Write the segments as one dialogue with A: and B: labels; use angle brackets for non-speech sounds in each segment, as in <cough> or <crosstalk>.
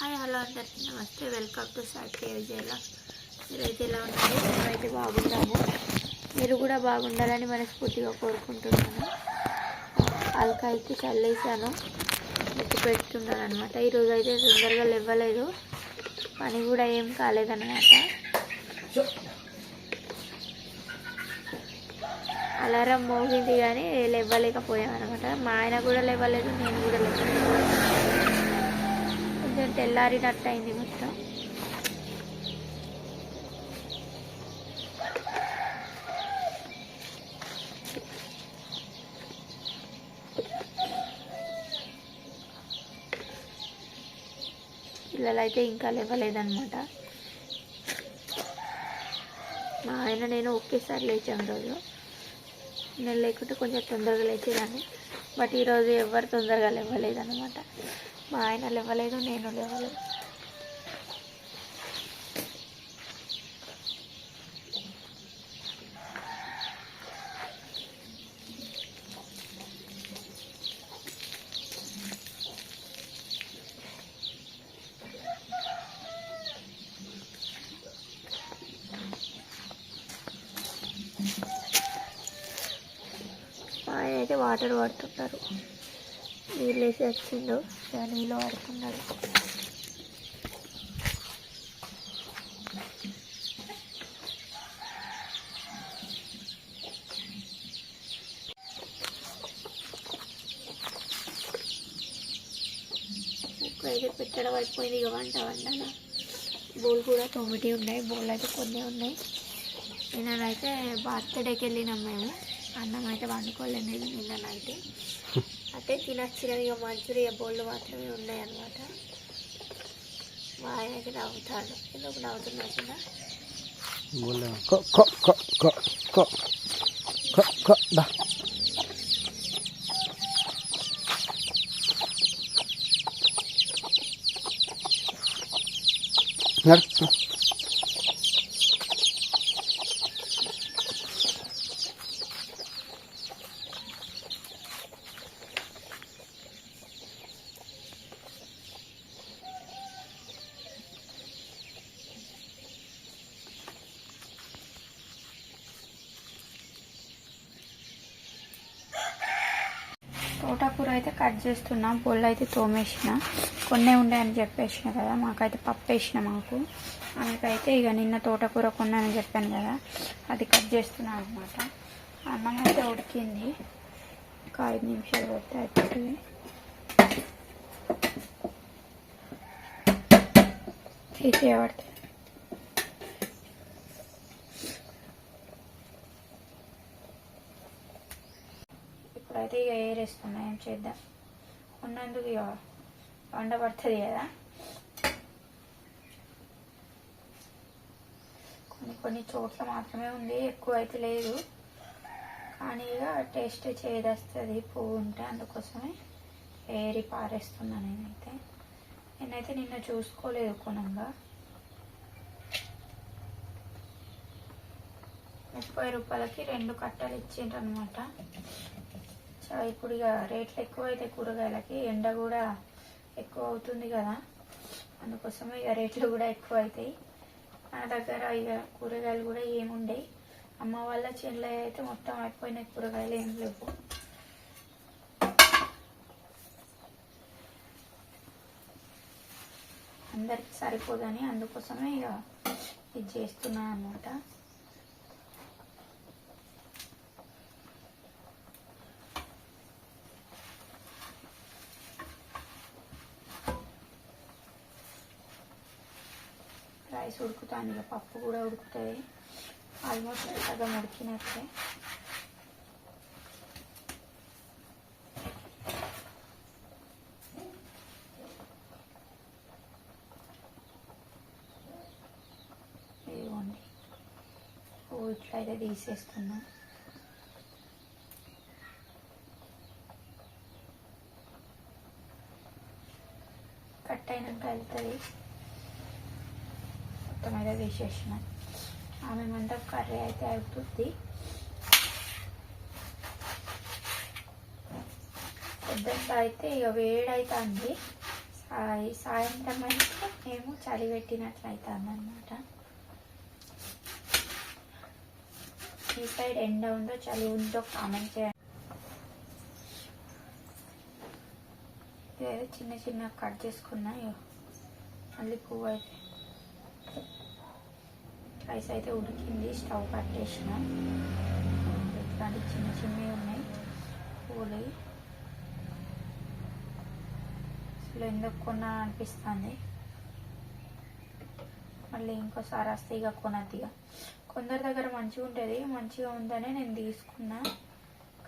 A: Hi hello అందరికీ నమస్తే. Welcome to సాటి విజయలా. మీరైతే ఎలా ఉన్నారు? మేమైతే బాగుంటాము మీరు కూడా బాగుండాలని మనస్ఫూర్తిగా కోరుకుంటున్నాను. అల్కాయికి చల్లేసాను ఎత్తి పెట్టుతున్నాను అనమాట ఈరోజు అయితే తొందరగా లేవలేదు. పని కూడా ఏం కాలేదన్నమాట. అలారం మోగింది కానీ లేవలేకపోయామన్నమాట మా ఆయన కూడా లేవలేదు నేను కూడా లేవలేదు కొంచెం తెల్లారినట్టు అయింది మొత్తం? పిల్లలు అయితే ఇంకా లేవలేదన్నమాట. మా ఆయన నేను ఒకేసారి లేచాం రోజు నేను లేకుంటే కొంచెం తొందరగా లేచేదాన్ని. బట్ ఈరోజు ఎవరు తొందరగా లేవలేదన్నమాట. మా ఆయన లేవలేదు నేను లేవలేదు. మా ఆయన అయితే వాటర్ పడుతున్నారు నీళ్ళు వేసి వచ్చిండు నీళ్ళు పడుతున్నాడు అయితే పెట్టడం అయిపోయింది. ఇక వంట వండాల? బోల్ కూడా తొమ్మిది ఉన్నాయి. బోల్ అయితే కొన్ని ఉన్నాయి. నిన్ననైతే బర్త్డేకి వెళ్ళినాం మేము. అన్నం అయితే వండుకోలేదు. నిన్న నైట్ <laughs> అంటే తినొచ్చినవి ఇక మంచూరియా బోళ్ళు మాత్రమే ఉన్నాయి అన్నమాట మా ఆయనకి నవ్వుతాడు ఎందుకు నవ్వుతున్నా చిన్న
B: बोला
A: తోటకూర అయితే కట్ చేస్తున్నాం పొల్లు అయితే తోమేసిన. కొన్నే ఉండే చెప్పేసిన కదా మాకైతే పప్పు వేసిన మాకు. అందుకైతే ఇక నిన్న తోటకూర కొన్నానని చెప్పాను కదా అది కట్ చేస్తున్నాను అనమాట అన్నం అయితే ఉడికింది. ఒక ఐదు నిమిషాలు పెడితే అయిపోతుంది. తీసేయబడితే అయితే ఇక ఏరేస్తున్నా ఏం చేద్దాం? ఉన్నందుకు ఇక వండ పడుతుంది కదా. కొన్ని కొన్ని చోట్ల మాత్రమే ఉంది ఎక్కువ అయితే లేదు. కానీ ఇక టేస్ట్ చేదొస్తుంది పువ్వు ఉంటే అందుకోసమే ఏరి పారేస్తున్నా నేనైతే. నేనైతే నిన్న చూసుకోలేదు కొనంగా. ముప్పై రూపాయలకి రెండు కట్టలు ఇచ్చిండ్రు అనమాట సో ఇప్పుడు ఇక రేట్లు ఎక్కువ కూరగాయలకి ఎండ కూడా ఎక్కువ అవుతుంది కదా. అందుకోసమే ఇక రేట్లు కూడా ఎక్కువ అవుతాయి నా దగ్గర ఇక కూరగాయలు కూడా ఏముండే అమ్మ వాళ్ళ చెల్లె అయితే మొత్తం అయిపోయినాయి కూరగాయలు ఏం లేవు. అందరికి సరిపోదని అందుకోసమే ఇక ఇది చేస్తున్నాను అనమాట దానిలో పప్పు కూడా ఉడుకుతుంది. ఆల్మోస్ట్ సగం ఉడికినట్టే. ఇదిగోండి. ఇట్లా ఇట్లయితే తీసేస్తున్నా. కట్ అయినాక వెళ్తుంది. మొత్తం అయితే తీసేసిన ఆమె మందం కర్రీ అయితే అవుతుంది పొద్దున్న అయితే ఇక వేడైతుంది. ఆ, సాయంత్రం అయితే మేము చలి పెట్టినట్లు అవుతుంది అనమాట ఈ సైడ్ ఎండ ఉందో చలి ఉందో కామెంట్ చేయండి. చిన్న చిన్న కట్ చేసుకున్నా ఇగో. మళ్ళీ పువ్వు అయితే రైస్ అయితే ఉడికింది స్టవ్ కట్టేసిన ఇట్లాంటి చిన్న చిన్నవి ఉన్నాయి. పూలు అసలు ఎందుకు కొన్నా అనిపిస్తుంది. మళ్ళీ ఇంకోసారి వస్తే ఇక కొనద్దు ఇక. కొందరి దగ్గర మంచిగా ఉంటుంది మంచిగా ఉందనే నేను తీసుకున్నా.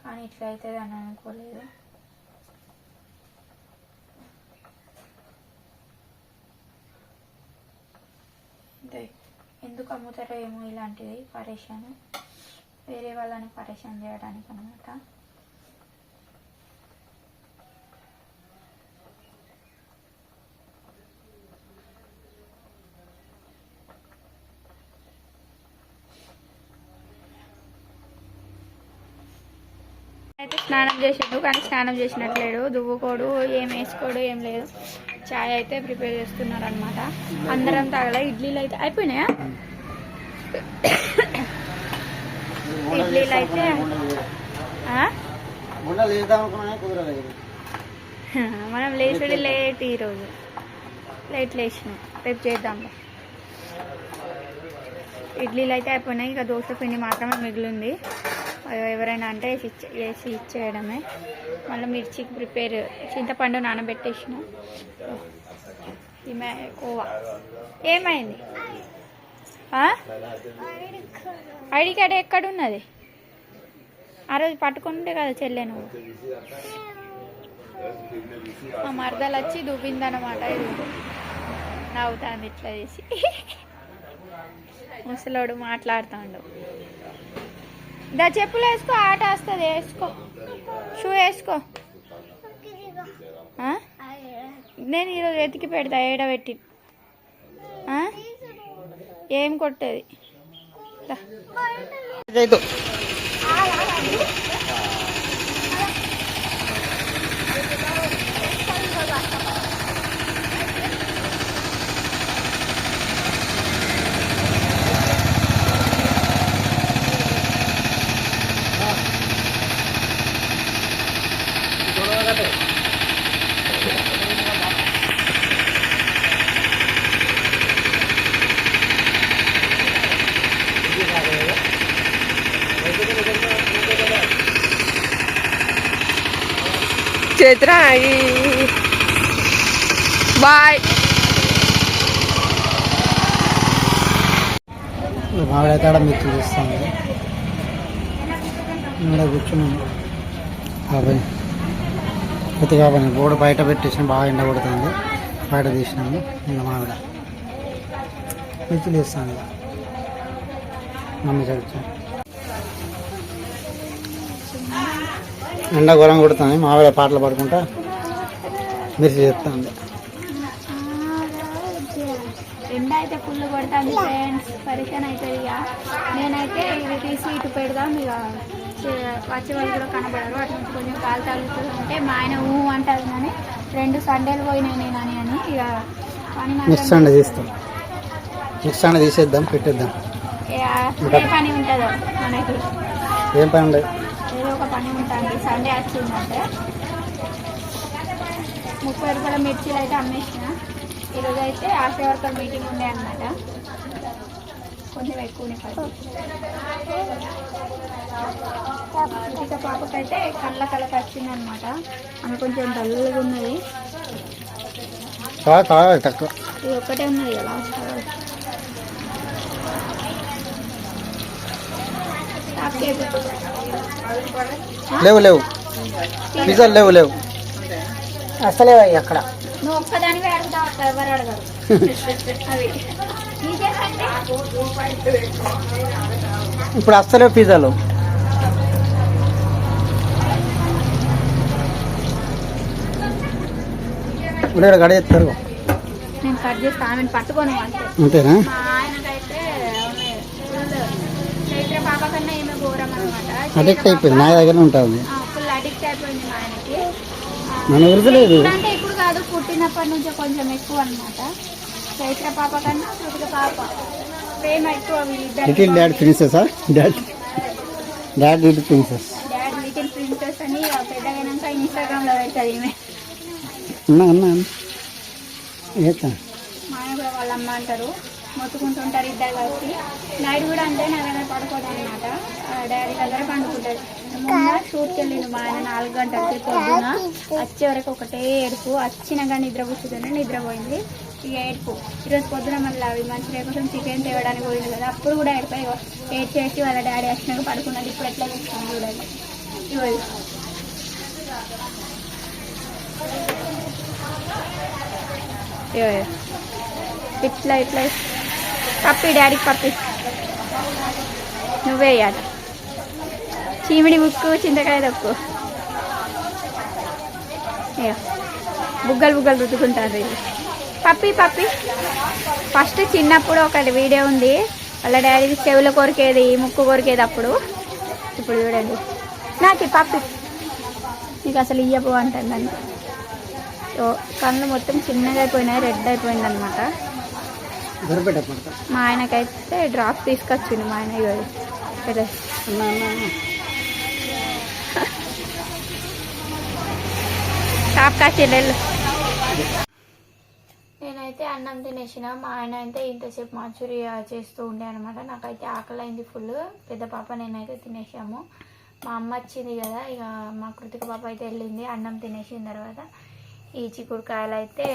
A: కానీ ఇట్లా అవుతుంది అని అనుకోలేదు అంతే ఎందుకు అమ్ముతారో ఏమో ఇలాంటిది పరేషాన్. వేరే వాళ్ళని పరేషాన్ చేయడానికి అనమాట అయితే స్నానం చేసిండు కానీ స్నానం చేసినట్లేడు. దువ్వుకోడు ఏం వేసుకోడు ఏం లేదు. చాయ్ అయితే ప్రిపేర్ చేస్తున్నారు అనమాట అందరం తాగలే ఇడ్లీలు అయితే అయిపోయినాయా? ఇడ్లీలు అయితే మనం లేచుడు లేట్ ఈరోజు లేట్ లేచినాం. రేపు చేద్దాంలే. ఇడ్లీలు అయితే అయిపోయినాయి ఇక దోశ పిండి మాత్రమే మిగిలింది. ఎవరైనా అంటే వేసి వేసి ఇచ్చేయడమే. మళ్ళీ మిర్చికి ప్రిపేర్ చింతపండు నానబెట్టేసిన. ఈమె కోవా. ఏమైంది? ఐడి కార్డ్ ఎక్కడున్నది? ఆ రోజు పట్టుకుంటే కదా చెల్లె నువ్వు. మా మరదలు వచ్చి దువ్విందనమాట ఇది. నవ్వుతాంది ఇట్లా చేసి. ముసలోడు మాట్లాడుతుండు. దా చెప్పులు వేసుకో ఆట వస్తుంది వేసుకో షూ వేసుకో? నేను ఈరోజు వెతికి పెడతా ఏడబెట్టి? ఏం కొట్టేది దా.
C: చైత్ర బాయ్
B: మామిడి కాడ మిర్చి చేస్తాను ఇక్కడ కూర్చున్నాను కాబట్టి కొద్ది కాబట్టి గోడ బయట పెట్టేసిన బాగా ఎండ కొడుతుంది. బయట తీసినాము ఇంకా మామిడ. మిర్చి చేస్తాను మమ్మీ చదువుతాను. ఎండ ఘోరం కొడుతుంది. మామిడ పాటలు పాడుకుంటా మిర్చి చేస్తాను
A: ఎండ అయితే ఫుల్ కొడుతుంది ఫ్రెండ్స్. పరిచయం అవుతుంది ఇక. నేనైతే ఇది తీసి ఇటు పెడదాం ఇక. వచ్చే వాళ్ళు కూడా కనబడరు. అటు నుంచి కొంచెం కాలు తగులుతుంది అంటే మా ఆయన ఊ అంటారు కానీ రెండు సండేలు పోయినాయి నేను అని అని. ఇక మాత్రం
B: అండ తీస్తాం. మిక్స్ అండ తీసేద్దాం పెట్టేద్దాం.
A: ఏ పని ఉంటుందో మనకి.
B: ఏం పని ఉండదు.
A: పని ఉంటుంది సండే వచ్చిందంటే ముప్పై రూపాయల మిర్చీలు అయితే అమ్మేసిన. ఈరోజు అయితే ఆశా వర్కర్ మీటింగ్ ఉండే అనమాట కొంచెం ఎక్కువనే ఇక పాపకైతే కళ్ళ కళ్ళకి వచ్చింది అనమాట ఆమె కొంచెం డల్గా ఉన్నది. ఇది ఒక్కటే ఉన్నది కదా. చేయబోతు
B: లేవు లేవు. పిజ్జాలు లేవు లేవు. అసలే అక్కడ? ఇప్పుడు అస్సలే పిజ్జాలు. ఇప్పుడు ఇక్కడ
A: కట్ చేస్తా ఆమెను పట్టుకొని అంతే
B: అంతేనా
A: మా ఆయనకైతే ఆమె full చైత్ర పాప కన్నా ఈమె ఘోరం అనమాట
B: అడిక్ట్ అయిపోయింది. నా దగ్గర ఉంటుంది.
A: ఫుల్ అడిక్ట్ అయిపోయింది మా ఆయనకి. ఆ,
B: మన గురించి లేదు
A: ఇప్పుడు అంటే ఇప్పుడు కాదు పుట్టినప్పటి నుంచి కొంచెం ఎక్కువ అనమాట చైత్ర పాప కన్నా కృతిక పాప ప్రేమ ఎక్కువ
B: little dad princess dad dad little princess
A: dad little princess అని పెద్దగైనాక ఇన్స్టాగ్రామ్లో పెడతాది ఈమె.
B: అన్నా అన్నా ఏతా
A: మా వాళ్ళ అమ్మ అంటారు. మొత్తుకుంటుంటారు ఇద్దరు కలిసి. నైట్ కూడా అంటే నా దగ్గర పడుకోదు అనమాట డాడీ దగ్గర పండుకుంటాడు. మొన్న షూట్కి వెళ్ళింది మా ఆయన నాలుగు గంటలకి పొద్దున. వచ్చే వరకు ఒకటే ఏడుపు. కానీ నిద్ర కూర్చుంటే నిద్రపోయింది. ఇక ఏడుపు. ఈరోజు పొద్దున మళ్ళీ అవి మంచి కోసం చికెన్ తేవడానికి పోయింది కదా అప్పుడు కూడా ఏడిపోయి ఏడ్ చేసి వాళ్ళ డాడీ వచ్చినాక పడుకున్నది ఇప్పుడు ఎట్లా చూస్తాను చూడండి. ఇగో ఇట్లా ఇట్లా. పప్పి డాడీకి పప్పి. నువ్వే వేయాలి చీమిడి ముక్కు చింతకాయ తక్కు. బుగ్గలు బుగ్గలు రుద్దుకుంటారు ఇది పప్పి పప్పి. ఫస్ట్ చిన్నప్పుడు ఒకటి వీడియో ఉంది. వాళ్ళ డాడీ చెవులు కొరికేది ముక్కు కొరికేది అప్పుడు. ఇప్పుడు చూడండి. నాకు పప్పి. నీకు అసలు ఇయ్యపు అంటాను నన్ను. కళ్ళు మొత్తం చిన్నగా అయిపోయినాయి రెడ్ అయిపోయింది అనమాట మా ఆయనకైతే డ్రాప్ తీసుకొచ్చిండు మా ఆయన ఇగో ఇది. ఇదే. నేనైతే అన్నం తినేసిన మా ఆయన అయితే ఇంతసేపు మంచూరియా చేస్తూ ఉండే అనమాట నాకైతే ఆకలి అయింది ఫుల్ పెద్ద పాప నేనైతే తినేసాము. మా అమ్మ వచ్చింది కదా ఇక మా కృతిక పాప అయితే వెళ్ళింది అన్నం తినేసిన తర్వాత. ఈ చిక్కుడుకాయలు అయితే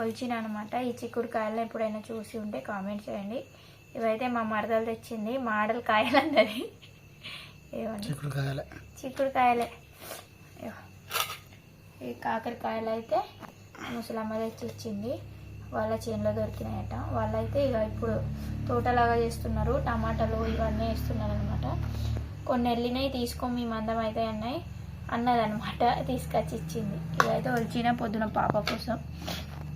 A: ఒలిచిన అనమాట ఈ చిక్కుడుకాయలు ఎప్పుడైనా చూసి ఉంటే కామెంట్ చేయండి. ఇవైతే మా మరదలు తెచ్చింది మాడల్ కాయలు అన్నది
B: చిక్కుడు కాయాలి
A: చిక్కుడుకాయలే. ఈ కాకరకాయలు అయితే ముసలమ్మ తెచ్చి ఇచ్చింది వాళ్ళ చేనులో దొరికినాయట. వాళ్ళైతే ఇక ఇప్పుడు తోటలాగా చేస్తున్నారు. టమాటాలు ఇవన్నీ వేస్తున్నారు అనమాట కొన్ని వెళ్ళినాయి తీసుకో మీ మందం అయితే అన్నాయి. అన్నదనమాట తీసుకొచ్చి ఇచ్చింది ఇదైతే వచ్చిన పొద్దున పాప కోసం.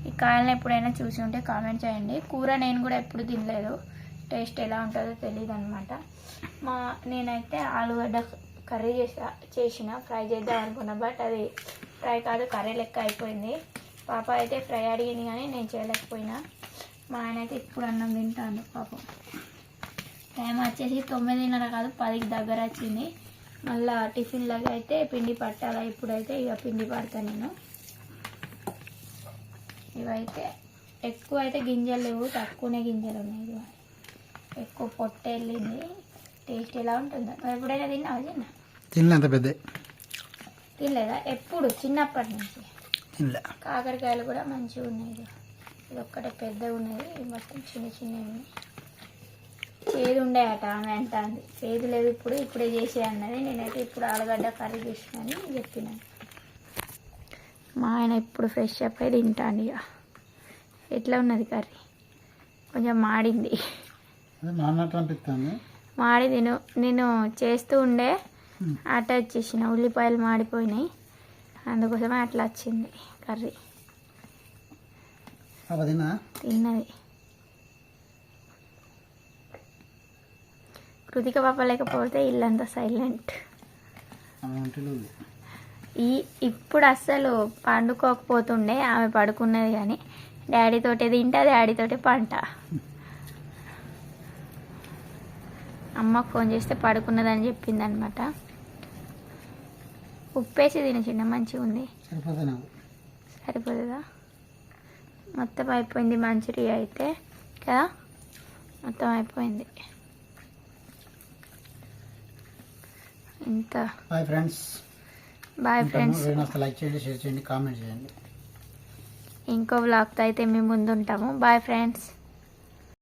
A: ఈ కాయలను ఎప్పుడైనా చూసి ఉంటే కామెంట్ చేయండి. కూర నేను కూడా ఎప్పుడు తినలేదు. టేస్ట్ ఎలా ఉంటుందో తెలియదు అనమాట మా నేనైతే ఆలుగడ్డ కర్రీ చేసా చేసిన ఫ్రై చేద్దాం అనుకున్నా బట్ అది ఫ్రై కాదు కర్రీ లెక్క అయిపోయింది. పాప అయితే ఫ్రై అడిగింది కానీ నేను చేయలేకపోయినా. మా ఆయన అయితే ఇప్పుడు అన్నం తింటాను పాపం. టైం వచ్చేసి తొమ్మిదిన్నర కాదు పదికి దగ్గర వచ్చింది. మళ్ళీ టిఫిన్ అయితే పిండి పట్టాలా ఇప్పుడైతే ఇక పిండి పడతా నేను. ఇవైతే ఎక్కువ అయితే గింజలు లేవు తక్కువనే గింజలు ఉన్నాయి. ఎక్కువ పొట్ట వెళ్ళింది. టేస్ట్ ఎలా ఉంటుందో. మరి ఎప్పుడైనా తిన్నావా చిన్న?
B: తినలే అంత పెద్ద.
A: తినలేదా? ఎప్పుడు? చిన్నప్పటి నుంచి?
B: తినలే.
A: కాకరకాయలు కూడా మంచిగా ఉన్నాయి. ఇది ఒక్కటే పెద్దగా ఉన్నది. మొత్తం చిన్న చిన్నవి ఉన్నాయి. చేదు ఉండే అట ఆమె అంటాంది. చేదు లేదు ఇప్పుడు ఇప్పుడే చేసే అన్నది. నేనైతే ఇప్పుడు ఆలుగడ్డ కర్రీ చేసినని చెప్పినాను. మా ఆయన ఇప్పుడు ఫ్రెష్ అప్ అయి తింటాను ఇక ఎట్లా ఉన్నది కర్రీ? కొంచెం మాడింది.
B: అదే మాడినట్టు అనిపిస్తుంది
A: మాడి నేను నేను చేస్తూ ఉండే అట్ట వచ్చేసిన. ఉల్లిపాయలు మాడిపోయినాయి. అందుకోసమే అట్లా వచ్చింది కర్రీ. తిన్నది. కృతిక పాప లేకపోతే ఇల్లంతా సైలెంట్ ఈ ఇప్పుడు అస్సలు పండుకోకపోతుండే ఆమె పడుకున్నది కానీ డాడీ తోటే తింటా డాడీ తోటే పంట. అమ్మకు ఫోన్ చేస్తే పడుకున్నదని చెప్పింది అనమాట ఉప్పేసి తిన చిన్న మంచిగా ఉంది. సరిపోతుందా? మొత్తం అయిపోయింది మంచూరియా అయితే. కదా? మొత్తం అయిపోయింది. ఇంత.
B: ఫ్రెండ్స్
A: బాయ్ ఫ్రెండ్స్
B: లైక్ చేయండి షేర్ చేయండి కామెంట్ చేయండి.
A: ఇంకో బ్లాగ్తో అయితే మేము ముందు ఉంటాము. Bye friends